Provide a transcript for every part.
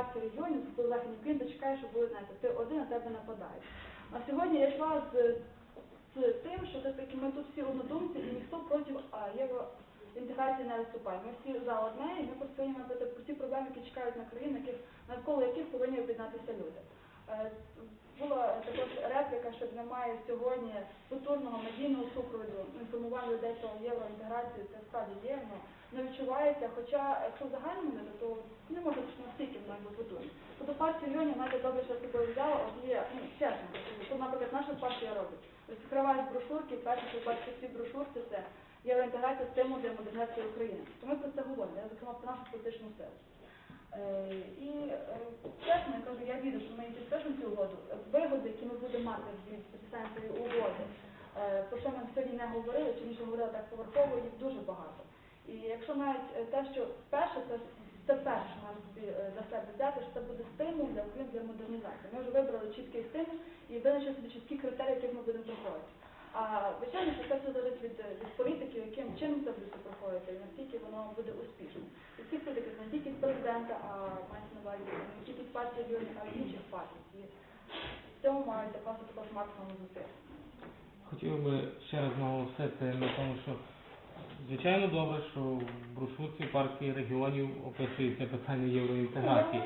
партії регіонів, коли Західній Україні, ти що буде, знаєте, ти один, на тебе нападають. А сьогодні я йшла з, з тим, що все-таки ми тут всі однодумці і ніхто проти євроінтеграції не виступає. Ми всі за одне, і ми повинні про ті проблеми, які чекають на країну, яких, навколо яких повинні об'єднатися люди. Е, Була також репліка, що немає сьогодні потужного медійного супроводу інформування людей про євроінтеграцію, це справді є, ну, не відчувається, хоча якщо в загальному не то не може настільки воно бути потужно. Тобто партія регіонів знаєте, добре, що з взяла, от є, ну, чесно, то, наприклад, наша партія робить. Відкриваєш брошурки, перше, що бачиш в цій брошурці, це євроінтеграція стимул для модернізації України. То ми про це говоримо, я, зокрема, про нашу політичну силу. Е, І е, чесно, я кажу, я вірю, що ми підпишемо цю угоду. Вигоди, які ми будемо мати від підписання цієї угоди, е, про що ми сьогодні не говорили, чи ніж говорили так поверхово, їх дуже багато. І якщо навіть е, те, що перше, це, це перше, нам собі е, для себе взяти, що це буде стимул для України для модернізації. Ми вже вибрали чіткий стимул і визначили собі чіткі критерії, яких ми будемо проходити. А звичайно, що це все залежить від, е, від політиків, яким чином це буде проходити, і наскільки воно буде успішним. І всіх політиків не тільки з президента, а мається на увазі не тільки з партії регіонів, а й інших партій. І в цьому мають докласти також максимум зусиль. Хотів би ще раз наголосити на тому, що звичайно добре, що в брошурці партії регіонів описується питання євроінтеграції.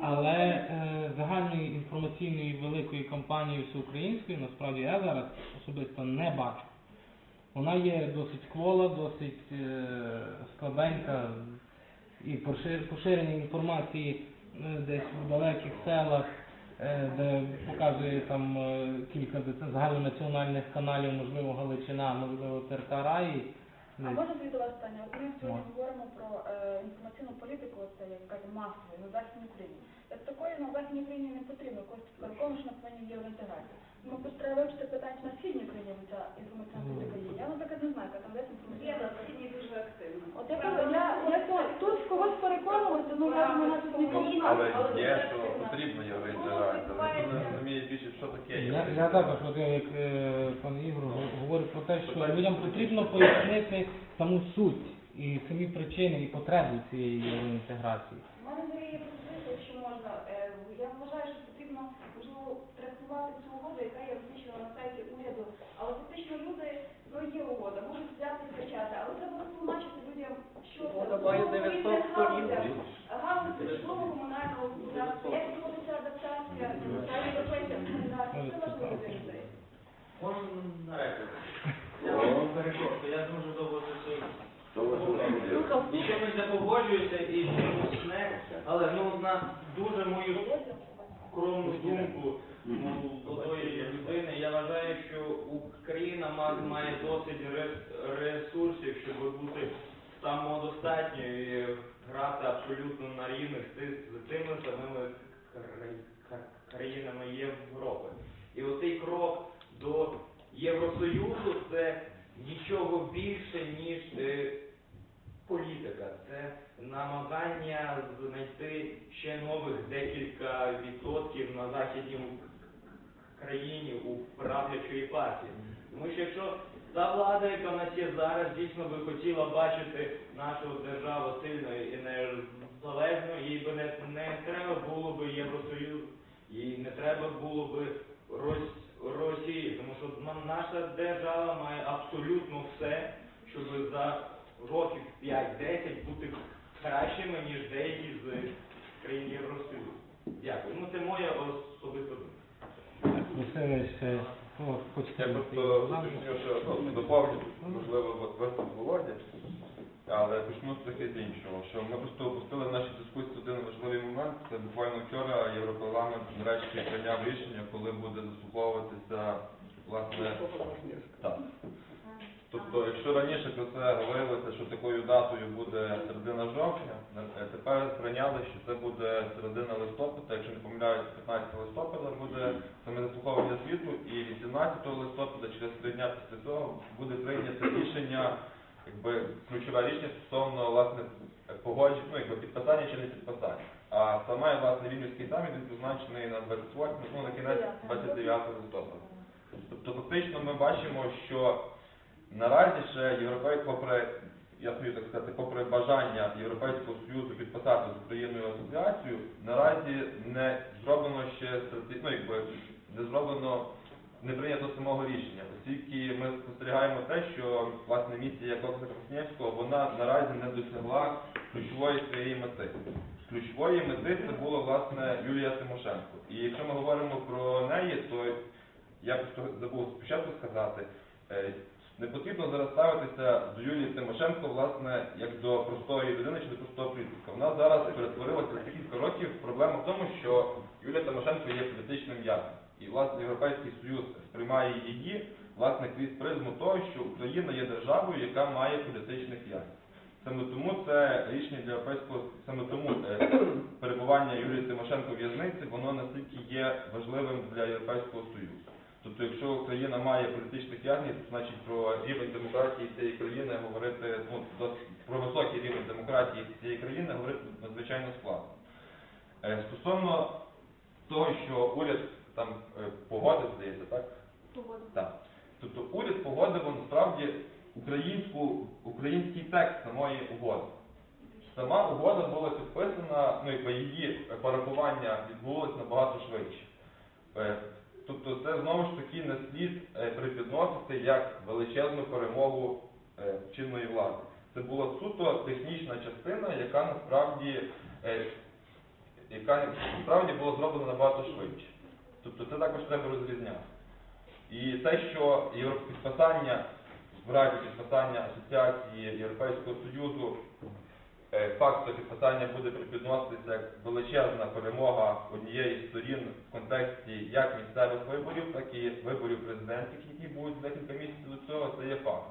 Але е, загальної інформаційної великої кампанії всеукраїнської насправді я зараз особисто не бачу. Вона є досить квола, досить е, слабенька і поширення інформації е, десь в далеких селах, е, де показує там е, кілька загальнонаціональних каналів, можливо, Галичина, можливо, ТРК Раї. А можна тоді до вас питання? От ми сьогодні говоримо про е, інформаційну політику, це як кажуть, масовою на Західній Україні. Як такої на Західній Україні не потрібно переконаний, що на повинні євроінтеграції. Ну, просто треба вивчити питання, на східній Україні ця інформаційна політика є. Я, наприклад, не знаю, яка там десь Є інформаційна на політика. східні дуже активно. От я кажу, я, я то- тут когось переконувати, ну я мене тут ніколи не Але є, що потрібно євроінтеграція. але Ніхто не розуміє більше, що таке Я, я також, от як е, пан Ігор го- говорить про те, що людям потрібно пояснити саму суть і самі причини і потреби цієї євроінтеграції. У мене взагалі є пропозиція, якщо можна. Е, Я вважаю, що потрібно можливо трактувати цю угоду, яка є розміщена на сайті уряду. Але фактично люди, ну є угода, і скачати, але треба розтлумачити людям, що це має 900 сторін. галузь житлово-комунального господарства, як відбудеться адаптація та європейська організація. Це важливо для людей. Можна на репліку? Я вам перепрошую, я дуже довго це все слухав. Не погоджуюся і чомусь не, але ну на дуже мою скромну думку молодої людини, я вважаю, що Україна ма- має досить ре- ресурсів, щоб бути самодостатньою і грати абсолютно на рівних з тими самими кра- кра- країнами Європи. І оцей крок до Євросоюзу це нічого більше, ніж е, політика. Це намагання знайти ще нових декілька відсотків на західній країні у правлячої партії. Тому що якщо та влада, яка в нас є зараз, дійсно би хотіла бачити нашу державу сильною і незалежною, їй би не, не треба було би Євросоюз, їй не треба було би Рос- Росії, тому що наша держава має абсолютно все, щоб за років 5-10 бути кращими, ніж деякі з країн Євросоюзу. Дякую. Ну це моя особиста думка. Василь, ще хочете Я просто уточню, що ну, доповню, можливо, от виступ Володі, але почну трохи з іншого. Що ми просто опустили в нашій дискусії один важливий момент. Це буквально вчора Європарламент нарешті прийняв рішення, коли буде заслуховуватися власне так. Тобто, якщо раніше про це говорилося, що такою датою буде середина жовтня, е, тепер прийняли, що це буде середина листопада, якщо не помиляюсь, 15 листопада буде саме заслуховування звіту, і 18 листопада, через три дня після цього, буде прийнято рішення, якби ключове рішення стосовно власне погодження, ну якби підписання чи не підписання. А саме власне Вільнюський саміт він призначений на 28, ну на кінець 29 листопада. Тобто фактично ми бачимо, що наразі ще європейці, попри я смію так сказати, попри бажання Європейського Союзу підписати з Україною асоціацію, наразі не зроблено ще ну, якби не зроблено, не прийнято самого рішення, оскільки ми спостерігаємо те, що власне місія Кокса Краснєвського вона наразі не досягла ключової своєї мети. Ключової мети це була власне Юлія Тимошенко. І якщо ми говоримо про неї, то я просто забув спочатку сказати, е, не потрібно зараз ставитися до Юлії Тимошенко, власне, як до простої людини чи до простого політика. Вона зараз перетворилася за кілька років. Проблема в тому, що Юлія Тимошенко є політичним ясним. І власне Європейський Союз сприймає її власне крізь призму того, що Україна є державою, яка має політичних яснів. Саме тому це рішення для європейського саме тому е, перебування Юлії Тимошенко в в'язниці воно настільки є важливим для Європейського Союзу. Тобто, якщо Україна має політичних то значить про рівень демократії цієї країни говорити ну про високий рівень демократії цієї країни говорити надзвичайно складно. Е, Стосовно того, що уряд там е, погодив, здається, так? Погода. Так. Тобто уряд погодив насправді українську, український текст самої угоди. Сама угода була підписана, ну якби її парапування відбулося набагато швидше. Тобто це знову ж таки не слід е, припідносити як величезну перемогу е, чинної влади. Це була суто технічна частина, яка насправді, е, яка насправді була зроблена набагато швидше. Тобто це також треба розрізняти. І те, що підписання в разі підписання асоціації Європейського Союзу, факт цього підписання буде припідноситися як величезна перемога однієї з сторін в контексті як місцевих виборів, так і виборів президентських, які будуть за декілька місяців до цього, це є факт.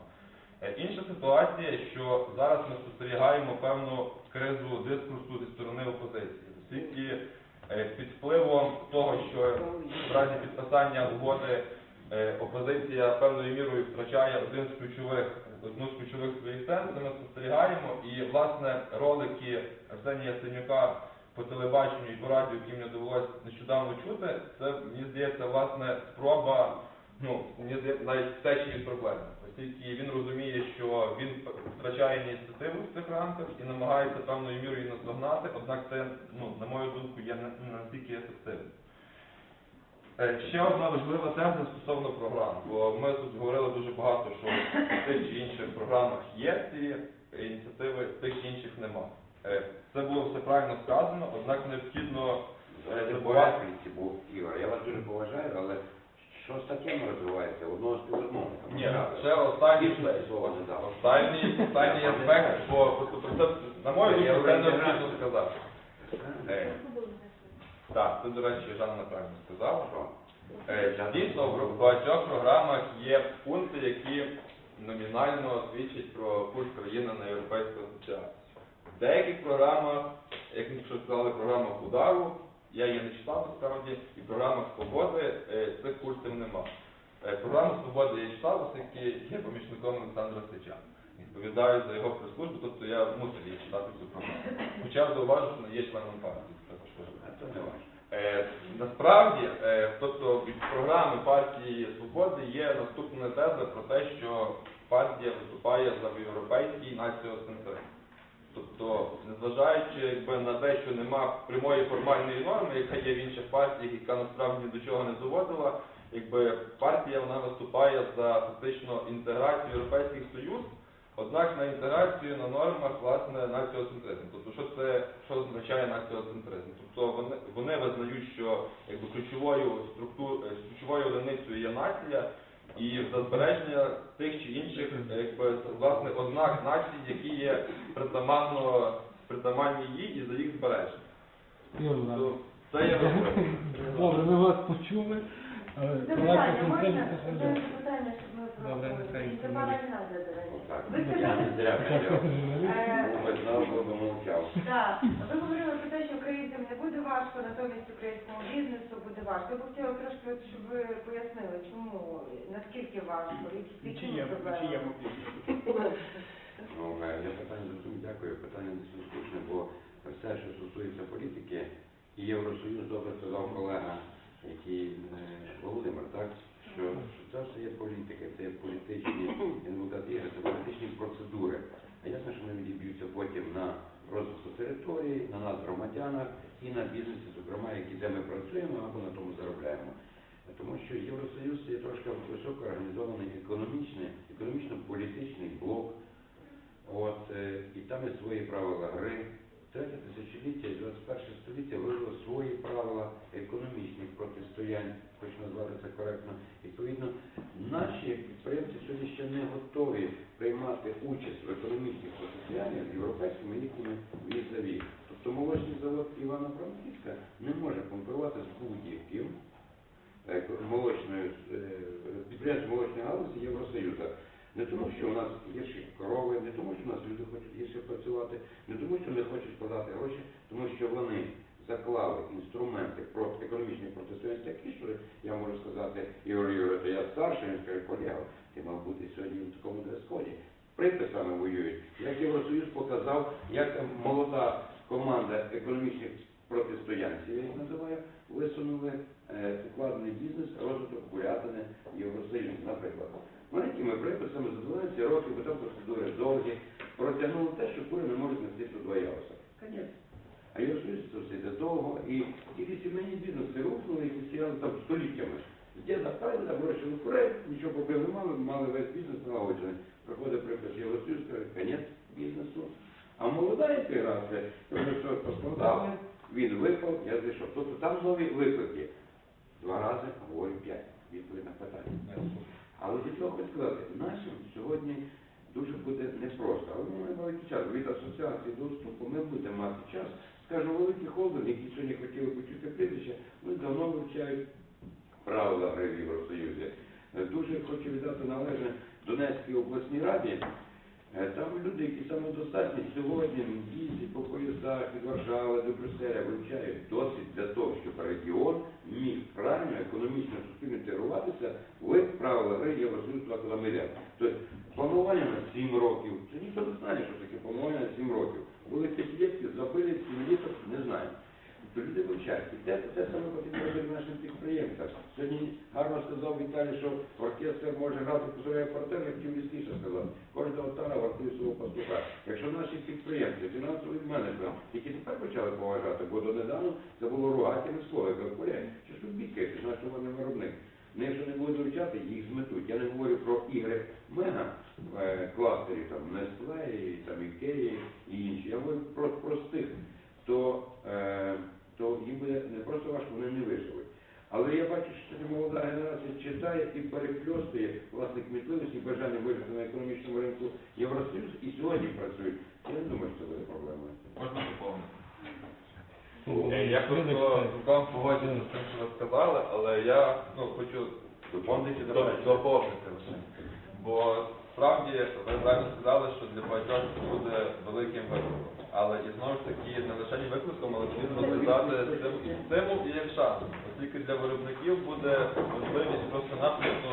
Е, Інша ситуація, що зараз ми спостерігаємо певну кризу дискурсу зі сторони опозиції, оскільки е, під впливом того, що в разі підписання угоди е, опозиція певною мірою втрачає один з ключових одну з ключових своїх тем, це ми спостерігаємо. І власне ролики Арсенія Синюка по телебаченню і по радіо, які мені довелося нещодавно чути, це мені здається власне спроба, ну мені здається навіть втечі від проблеми. Оскільки він розуміє, що він втрачає ініціативу в цих рамках і намагається певною мірою наздогнати, однак це, ну, на мою думку, є настільки ефективним. Е, Ще одна важлива теза стосовно програм, бо ми тут говорили дуже багато, що в тих чи інших програмах є ці ініціативи, в тих чи інших нема. Е, Це було все правильно сказано, однак необхідно е, забувати. бо Ігор, я вас дуже поважаю, але що з таким розвивається? Одного співрозмовника. Ні, ще останній. Останній, останній аспект, бо про це, на мою думку, це необхідно сказати. Так, це, до речі, Жанна правильно сказала. Е, Дійсно, в багатьох програмах є пункти, які номінально свідчать про курс країни на європейську асоціацію. В деяких програмах, як ми вже сказали, програмах удару, я її не читав насправді, і програмах свободи е, цих курсів нема. Е, Програму свободи я читав, оскільки є помічником Олександра Сича. Відповідаю за його прес-службу, тобто я мусив її читати цю програму. Хоча зауважу, що не є членом партії. Це. Не важко. Е, Насправді, е, тобто від програми партії Свободи є наступна теза про те, що партія виступає за європейський націоцентризм. Тобто, незважаючи якби, на те, що нема прямої формальної норми, яка є в інших партіях, яка насправді до чого не доводила, якби партія вона виступає за фактично інтеграцію в Європейський Союз, однак на інтеграцію на нормах власне націоцентризм. Тобто, що це що означає націоцентризм? Тобто вони, вони визнають, що якби ключовою структур, е, ключовою одиницею є нація, і за збереження тих чи інших якби власне ознак нації, які є притаманно притаманні їй і за їх збереження. Тобто, це є. Добре, ми вас почули. Запитання можна? конкретно Це запитання, щоб ми Добре, проговорили. нехай І Це буде. пана Геннадія, до Ви сказали, не е, Ну, так, говорили про те, що українцям не буде важко, натомість українському бізнесу буде важко. Я б хотіла трошки, от, щоб ви пояснили, чому, наскільки важко, які які проблеми. Ну, е, я питання зовсім дякую. Питання не скучне, бо все, що стосується політики, і Євросоюз, добре сказав колега, який Володимир, так? Що, що це все є політика, це є політичні, Ігор, це політичні процедури. А ясно, що вони відіб'ються потім на розвитку території, на нас, громадянах і на бізнесі, зокрема, які де ми працюємо або на тому заробляємо. Тому що Євросоюз є трошки високоорганізований економічний, економічно-політичний блок. От, е, і там є свої правила гри. Третє тисячоліття і 21 століття вивело свої правила економічних протистоянь, хочу назвати це коректно. Відповідно, наші підприємці сьогодні ще не готові приймати участь в економічних протистояннях з європейськими їхніми візаві. Тобто молочний завод Івана Франківська не може конкурувати з будь-яким е, молочною е, підприємством молочної галузі Євросоюзу. Не тому, що у нас гірші корови, не тому, що у нас люди хочуть гірше працювати, не тому, що не хочуть подати гроші, тому що вони заклали інструменти проти економічних протистоянь такі, що я можу сказати, Ігор Юрій, то я старший, він каже, колега, ти мав бути сьогодні в такому дрес-коді. Приписами воюють. Як Євросоюз показав, як молода команда економічних протистоянців, я їх називаю, висунули е, укладений бізнес, розвиток курятини в Євросоюзі, наприклад. Маленькими приписами за 12 років, бо там процедури довгі, протягнули те, що кури не можуть нести тут два яруса. Конець. А це все йде довго, і тільки сімейні бізнеси рухнули і стояли там століттями. З діда прадіда вирішили курей, нічого проблем не мали, мали весь бізнес налагоджений. Приходить припис Євросоюз, каже, конець бізнесу. А молода інтеграція, вже що пострадали, він випав, я зайшов. Тобто там нові виклики. Два рази говорю п'ять. Відповідь на питання. Але для цього хочу сказати, нашим сьогодні дуже буде непросто. Але ми маємо великий час. Від асоціації доступу ми будемо мати час. Скажу, великі холдинги, які сьогодні хотіли почути прізвище, вони давно вивчають правила гри в Євросоюзі. Дуже хочу віддати належне Донецькій обласній раді. Е, Там люди, які самодостатні, сьогодні їздять по поїздах від Варшави до Брюсселя, вивчають досвід для того, щоб регіон міг правильно, економічно, суспільно інтегруватися в правила гри Євросоюзу, ми. Тобто планування на 7 років. Це ніхто не знає, що таке планування на 7 років. Були п'ятилітки, забили 7 літок, не знаємо. Тобто люди вивчають. І те, те саме потрібно робити нашим підприємцям. Сьогодні гарно сказав Віталій, що оркестр може грати своїй апаратурі, як чим віскіше сказав. Кожна отара вартує свого пастуха. Якщо наші підприємці, фінансовий менеджмент, які тепер почали поважати, бо донедавна це було ругательне слово, я кажу, що ж ви бікаєте, наш товарний виробник. Ну, якщо не будуть вивчати, їх зметуть. Я не говорю про ігри мега е, кластерів, там Nestle, там Ікеї і інші. Я говорю про простих, то, е, то їм буде не просто важко, вони не виживуть. Але я бачу, що сьогодні молода генерація читає і перепльостує власне кмітливість і бажання вижити на економічному ринку Євросоюз і сьогодні працюють. Я не думаю, що це буде проблемою. Можна доповнити? Ну, Я просто вибачте. цілком погоджуюся з тим, що ви сказали, але я ну, хочу Доповнити. Бо справді ви правильно сказали, що для багатьох це буде великим викликом. Але і знову ж таки не лише викликом, але потрібно розглядати цим і стимул і як шанс. Оскільки для виробників буде можливість просто-напросто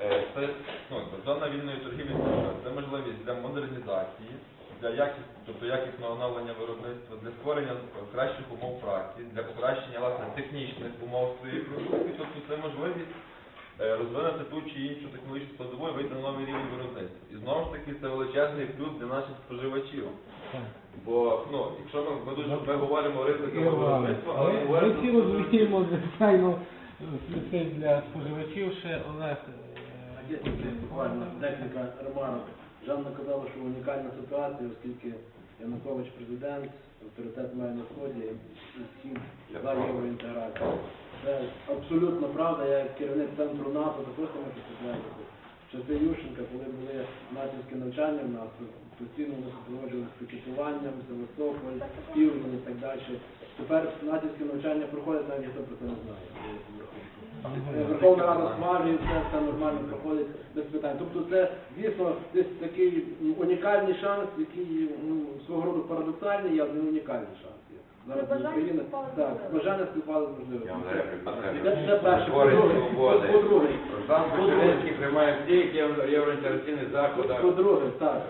е, це ну, зона вільної торгівлі це можливість для модернізації, для якіс, тобто якісного оновлення виробництва, для створення кращих умов праці, для покращення власне технічних умов своєї продукції, тобто це можливість розвинути ту чи іншу технологічну складову і вийти на новий рівень виробництва. І знову ж таки це величезний плюс для наших споживачів. Бо ну, якщо ми, ми дуже ми говоримо ризиками виробництва, але ми Ми всі про розуміємо, звичайно, плюси для споживачів ще Олег. Є е, буквально декілька ремарок. Жанна казала, що унікальна ситуація, оскільки Янукович президент, авторитет має на сході і всім за євроінтеграцію. Це абсолютно правда. Я як керівник центру НАТО також не можу. В часи Ющенка, коли були натівські навчання в нас, постійно ми з пікетуванням, Севастополь, Південь і так далі. Тепер натівські навчання проходять, навіть ніхто про це не знає. Е, Верховна Рада це, все нормально проходить без питань. Тобто це дійсно десь такий унікальний шанс, який ну, свого роду парадоксальний, але не унікальний шанс. Зараз Це бажання Україна співпало з так, бажання співпало з вам репліку Це, це перше. Свободи. по-друге, Руслан Печеринський приймає всі євро- євроінтеграційні заходи. по-друге, так.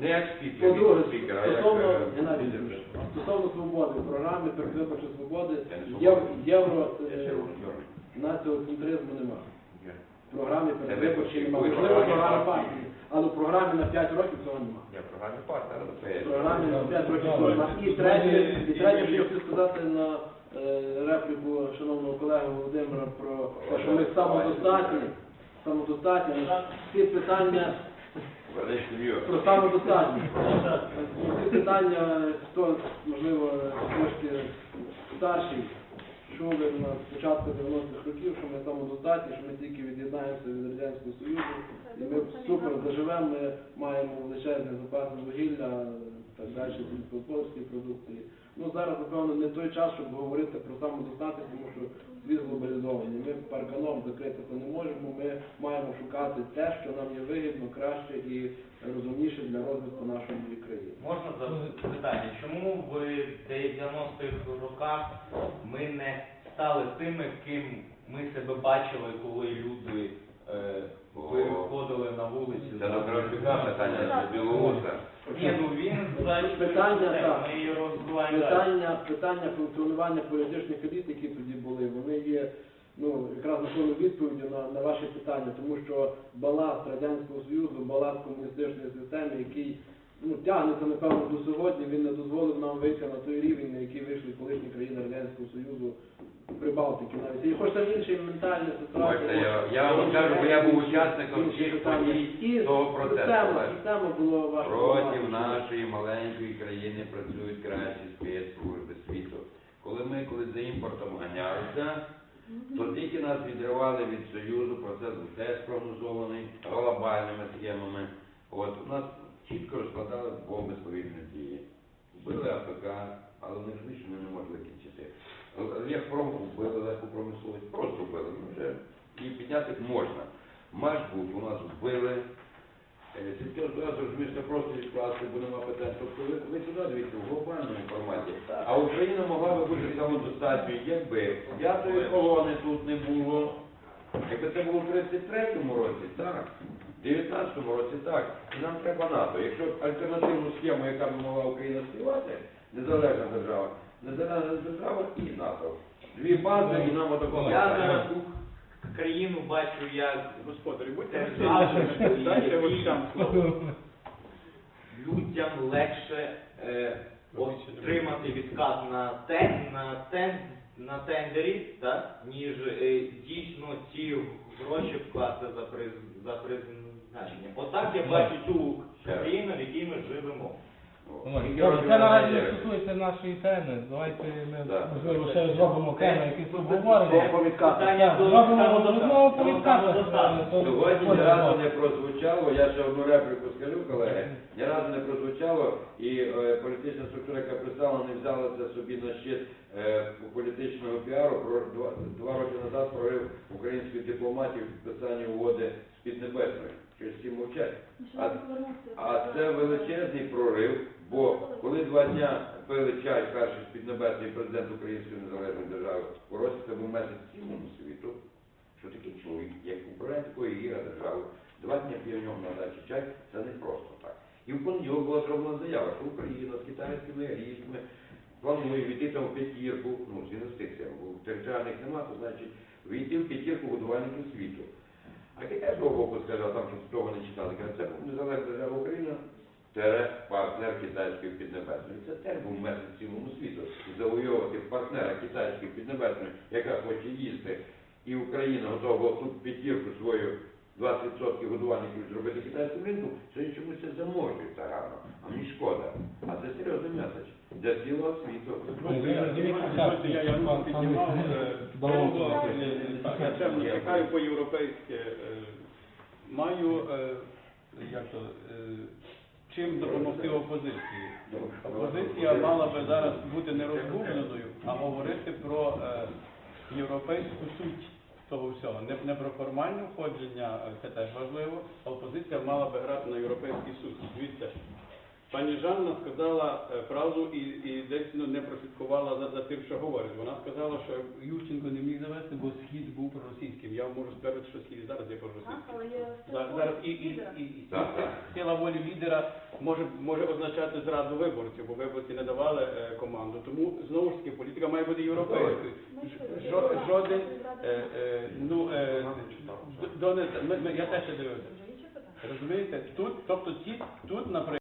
Не як спікер, По-друге, а як стосовно, е, Геннадій. Юрійович, стосовно свободи, програми передвиборчої свободи, Я не євро, Я е, червоний, чорний. націоцентризму немає. Окей. програмі передвиборчій немає. Можливо, програма партії. Але в програмі на 5 років цього немає. Я програмі партнера В ДПС. програмі на 5 років цього немає. І третє, і третє, що я хотів сказати на е, репліку шановного колеги Володимира про те, що ми самодостатні, самодостатні, ці питання про самодостатність. Ці питання, хто, можливо, трошки старший, чули на початку 90-х років, що ми самодостатні, що ми тільки від'єднаємося від Радянського Союзу, і ми супер заживемо, ми маємо величезне запаси вугілля, так далі, сільськогосподарської продукції. Ну зараз, напевно, не той час, щоб говорити про самодостатність, тому що світ глобалізований. Ми парканом закритися не можемо, ми маємо шукати те, що нам є вигідно, краще і розумніше для розвитку нашої країни. Можна запитання, чому в 90-х роках ми не стали тими, ким ми себе бачили, коли люди е, виходили на вулиці? Це до питання, це Білоуса. Ні, ну він за Питання, так. ми її розвиваємо. далі. Питання, питання функціонування політичних еліт, які тоді були, вони є ну, якраз напевно відповіддю на, на ваше питання, тому що баласт Радянського Союзу, баласт комуністичної системи, який ну, тягнеться, напевно, до сьогодні, він не дозволив нам вийти на той рівень, на який вийшли колишні країни Радянського Союзу, Прибалтики навіть. І хоч там інший ментальний Бачите, я, я вам кажу, бо я був учасником всіх подій І того процесу. система, система була ваша. Проти нашої маленької країни працюють кращі спецслужби світу. Коли ми колись за імпортом ганялися, то тільки нас відривали від Союзу, процес був теж прогнозований глобальними схемами. От у нас чітко розкладали бомби з повільної дії. Вбили АПК, але вони ж ми не могли кінчити. Лєхпром вбили легку промисловість, просто вбили. Ну, вже її підняти можна. Машбут у нас вбили. Е, розумієш, це просто відкласти, бо нема питань. Тобто ви сюди дивіться в глобальному форматі. А Україна могла би бути самодостатньою, якби п'ятої колони тут не було. Якби це було в 33-му році, так. В 19-му році так. І нам треба НАТО. Якщо альтернативну схему, яка б могла Україна співати, незалежна держава, незалежна держава і НАТО. Дві бази і нам отакого. Я зараз країну бачу як Господарі, будьте дайте слово. людям легше е, отримати відкат на тен, на тен, на тендері, так, ніж е, дійсно ці гроші вкласти за приз, за призначення. Отак я бачу ту країну, в якій ми живемо. Добре, це наразі не стосується нашої теми. Давайте ми, можливо, ще зробимо тему, якісь обговорення. Питання до Зробимо розмову по відкатах. Сьогодні ні разу не прозвучало, я ще одну репліку скажу, колеги, ні разу не прозвучало, і е, політична структура, яка представила, не взяла це собі на щит е, політичного піару. Про два, два роки назад прорив української дипломатії в підписанні угоди з Піднебесною. Щось всі мовчать. А, а це величезний прорив, бо коли два дня пили чай перший з Піднебесної президент Української незалежної держави, Поросі це був месяць цілому світу що такий чоловік, як управляє такої гіра держави, два дні п'є в нього на дачі чай, це не просто так. І в понеділок була зроблена заява, що Україна з китайськими різьми планує війти там в п'ятірку, ну з інвестиціями, бо територіальних нема, то значить війти в п'ятірку годувальників світу. А Китай з того боку сказав, там що того не читали, каже, це незалежна держава Україна, тере партнер китайської піднебесної. Це теж був меседж цілому світу. Завойовувати партнера китайської піднебесної, яка хоче їсти і Україна готова була ту п'ятірку свою 20% годувальників зробити китайському ринку, сьогодні чомусь це замовчується гарно. А мені шкода. А це серйозний меседж для цілого світу. Я, я, я руку піднімав, е, е, чекаю маю, е, як то, чим допомогти опозиції. Опозиція мала би зараз бути не розгубленою, а говорити про е, європейську суть того всього. Не, не про формальне входження, е, це теж важливо, а опозиція мала би грати на європейській суть. Дивіться, Пані Жанна сказала е, фразу і, і десь ну, не прослідкувала за, за тим, що говорить. Вона сказала, що Ющенко не міг завести, бо схід був проросійським. Я можу ствердити, що схід зараз є проросійським. але Зараз, зараз і, і, і, і Так, так. сила волі лідера може, може означати зраду виборців, бо виборці не давали е, команду. Тому знову ж таки політика має бути європейською. Ж- Жоден е, е, ну е, до- ми- ми- я теж дивився. Розумієте? Тут, тобто ті, тут, наприклад.